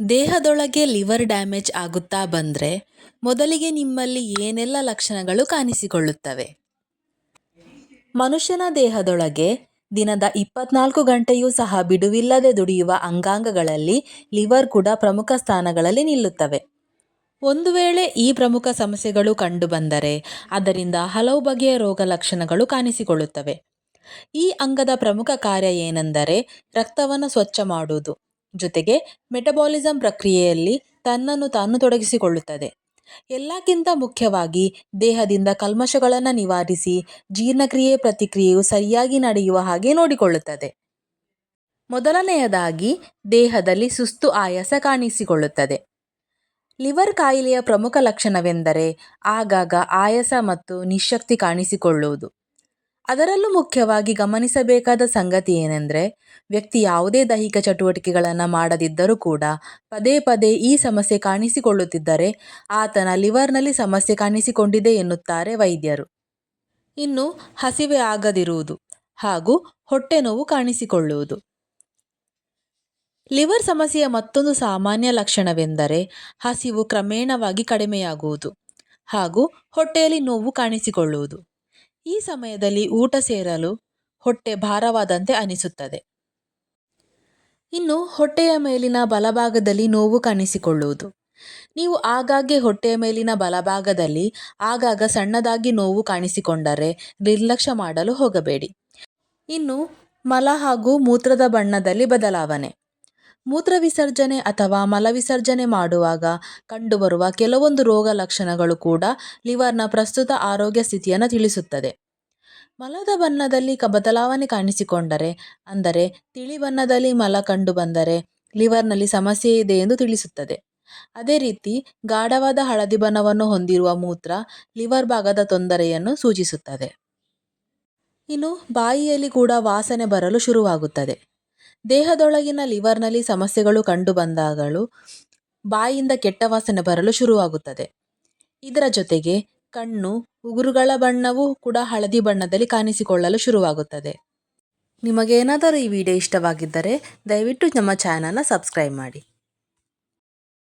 ದೇಹದೊಳಗೆ liver damage ಆಗುತ್ತಾ ಬಂದರೆ ಮೊದಲಿಗೆ ನಿಮ್ಮಲ್ಲಿ ಏನೆಲ್ಲ ಲಕ್ಷಣಗಳು ಕಾಣಿಸಿಕೊಳ್ಳುತ್ತವೆ? ಮನುಷ್ಯನ ದೇಹದೊಳಗೆ ದಿನದ ಇಪ್ಪತ್ನಾಲ್ಕು ಗಂಟೆಯೂ ಸಹ ಬಿಡುವಿಲ್ಲದೆ ದುಡಿಯುವ ಅಂಗಾಂಗಗಳಲ್ಲಿ ಲಿವರ್ ಕೂಡ ಪ್ರಮುಖ ಸ್ಥಾನಗಳಲ್ಲಿ ನಿಲ್ಲುತ್ತವೆ. ಒಂದು ವೇಳೆ ಈ ಪ್ರಮುಖ ಸಮಸ್ಯೆಗಳು ಕಂಡುಬಂದರೆ ಅದರಿಂದ ಹಲವು ಬಗೆಯ ರೋಗ ಲಕ್ಷಣಗಳು ಕಾಣಿಸಿಕೊಳ್ಳುತ್ತವೆ. ಈ ಅಂಗದ ಪ್ರಮುಖ ಕಾರ್ಯ ಏನೆಂದರೆ ರಕ್ತವನ್ನು ಸ್ವಚ್ಛ ಮಾಡುವುದು. ಜೊತೆಗೆ ಮೆಟಬಾಲಿಸಂ ಪ್ರಕ್ರಿಯೆಯಲ್ಲಿ ತನ್ನನ್ನು ತಾನು ತೊಡಗಿಸಿಕೊಳ್ಳುತ್ತದೆ. ಎಲ್ಲಕ್ಕಿಂತ ಮುಖ್ಯವಾಗಿ ದೇಹದಿಂದ ಕಲ್ಮಶಗಳನ್ನು ನಿವಾರಿಸಿ ಜೀರ್ಣಕ್ರಿಯೆ ಪ್ರತಿಕ್ರಿಯೆಯು ಸರಿಯಾಗಿ ನಡೆಯುವ ಹಾಗೆ ನೋಡಿಕೊಳ್ಳುತ್ತದೆ. ಮೊದಲನೆಯದಾಗಿ ದೇಹದಲ್ಲಿ ಸುಸ್ತು ಆಯಾಸ ಕಾಣಿಸಿಕೊಳ್ಳುತ್ತದೆ. ಲಿವರ್ ಕಾಯಿಲೆಯ ಪ್ರಮುಖ ಲಕ್ಷಣವೆಂದರೆ ಆಗಾಗ ಆಯಾಸ ಮತ್ತು ನಿಶಕ್ತಿ ಕಾಣಿಸಿಕೊಳ್ಳುವುದು. ಅದರಲ್ಲೂ ಮುಖ್ಯವಾಗಿ ಗಮನಿಸಬೇಕಾದ ಸಂಗತಿ ಏನೆಂದರೆ, ವ್ಯಕ್ತಿ ಯಾವುದೇ ದೈಹಿಕ ಚಟುವಟಿಕೆಗಳನ್ನು ಮಾಡದಿದ್ದರೂ ಕೂಡ ಪದೇ ಪದೇ ಈ ಸಮಸ್ಯೆ ಕಾಣಿಸಿಕೊಳ್ಳುತ್ತಿದ್ದರೆ ಆತನ ಲಿವರ್ನಲ್ಲಿ ಸಮಸ್ಯೆ ಕಾಣಿಸಿಕೊಂಡಿದೆ ಎನ್ನುತ್ತಾರೆ ವೈದ್ಯರು. ಇನ್ನು ಹಸಿವೆ ಆಗದಿರುವುದು ಹಾಗೂ ಹೊಟ್ಟೆ ನೋವು ಕಾಣಿಸಿಕೊಳ್ಳುವುದು. ಲಿವರ್ ಸಮಸ್ಯೆಯ ಮತ್ತೊಂದು ಸಾಮಾನ್ಯ ಲಕ್ಷಣವೆಂದರೆ ಹಸಿವು ಕ್ರಮೇಣವಾಗಿ ಕಡಿಮೆಯಾಗುವುದು ಹಾಗೂ ಹೊಟ್ಟೆಯಲ್ಲಿ ನೋವು ಕಾಣಿಸಿಕೊಳ್ಳುವುದು. ಈ ಸಮಯದಲ್ಲಿ ಊಟ ಸೇರಲು ಹೊಟ್ಟೆ ಭಾರವಾದಂತೆ ಅನಿಸುತ್ತದೆ. ಇನ್ನು ಹೊಟ್ಟೆಯ ಮೇಲಿನ ಬಲಭಾಗದಲ್ಲಿ ನೋವು ಕಾಣಿಸಿಕೊಳ್ಳುವುದು. ನೀವು ಆಗಾಗ್ಗೆ ಹೊಟ್ಟೆಯ ಮೇಲಿನ ಬಲಭಾಗದಲ್ಲಿ ಆಗಾಗ ಸಣ್ಣದಾಗಿ ನೋವು ಕಾಣಿಸಿಕೊಂಡರೆ ನಿರ್ಲಕ್ಷ್ಯ ಮಾಡಲು ಹೋಗಬೇಡಿ. ಇನ್ನು ಮಲ ಹಾಗೂ ಮೂತ್ರದ ಬಣ್ಣದಲ್ಲಿ ಬದಲಾವಣೆ. ಮೂತ್ರ ವಿಸರ್ಜನೆ ಅಥವಾ ಮಲ ವಿಸರ್ಜನೆ ಮಾಡುವಾಗ ಕಂಡುಬರುವ ಕೆಲವೊಂದು ರೋಗ ಲಕ್ಷಣಗಳು ಕೂಡ ಲಿವರ್ನ ಪ್ರಸ್ತುತ ಆರೋಗ್ಯ ಸ್ಥಿತಿಯನ್ನು ತಿಳಿಸುತ್ತದೆ. ಮಲದ ಬಣ್ಣದಲ್ಲಿ ಕ ಬದಲಾವಣೆ ಕಾಣಿಸಿಕೊಂಡರೆ, ಅಂದರೆ ತಿಳಿ ಬಣ್ಣದಲ್ಲಿ ಮಲ ಕಂಡುಬಂದರೆ ಲಿವರ್ನಲ್ಲಿ ಸಮಸ್ಯೆ ಇದೆ ಎಂದು ತಿಳಿಸುತ್ತದೆ. ಅದೇ ರೀತಿ ಗಾಢವಾದ ಹಳದಿ ಬಣ್ಣವನ್ನು ಹೊಂದಿರುವ ಮೂತ್ರ ಲಿವರ್ ಭಾಗದ ತೊಂದರೆಯನ್ನು ಸೂಚಿಸುತ್ತದೆ. ಇನ್ನು ಬಾಯಿಯಲ್ಲಿ ಕೂಡ ವಾಸನೆ ಬರಲು ಶುರುವಾಗುತ್ತದೆ. ದೇಹದೊಳಗಿನ ಲಿವರ್ನಲ್ಲಿ ಸಮಸ್ಯೆಗಳು ಕಂಡುಬಂದಾಗಲೂ ಬಾಯಿಯಿಂದ ಕೆಟ್ಟ ವಾಸನೆ ಬರಲು ಶುರುವಾಗುತ್ತದೆ. ಇದರ ಜೊತೆಗೆ ಕಣ್ಣು, ಉಗುರುಗಳ ಬಣ್ಣವೂ ಕೂಡ ಹಳದಿ ಬಣ್ಣದಲ್ಲಿ ಕಾಣಿಸಿಕೊಳ್ಳಲು ಶುರುವಾಗುತ್ತದೆ. ನಿಮಗೇನಾದರೂ ಈ ವಿಡಿಯೋ ಇಷ್ಟವಾಗಿದ್ದರೆ ದಯವಿಟ್ಟು ನಮ್ಮ ಚಾನಲ್ನ ಸಬ್ಸ್ಕ್ರೈಬ್ ಮಾಡಿ.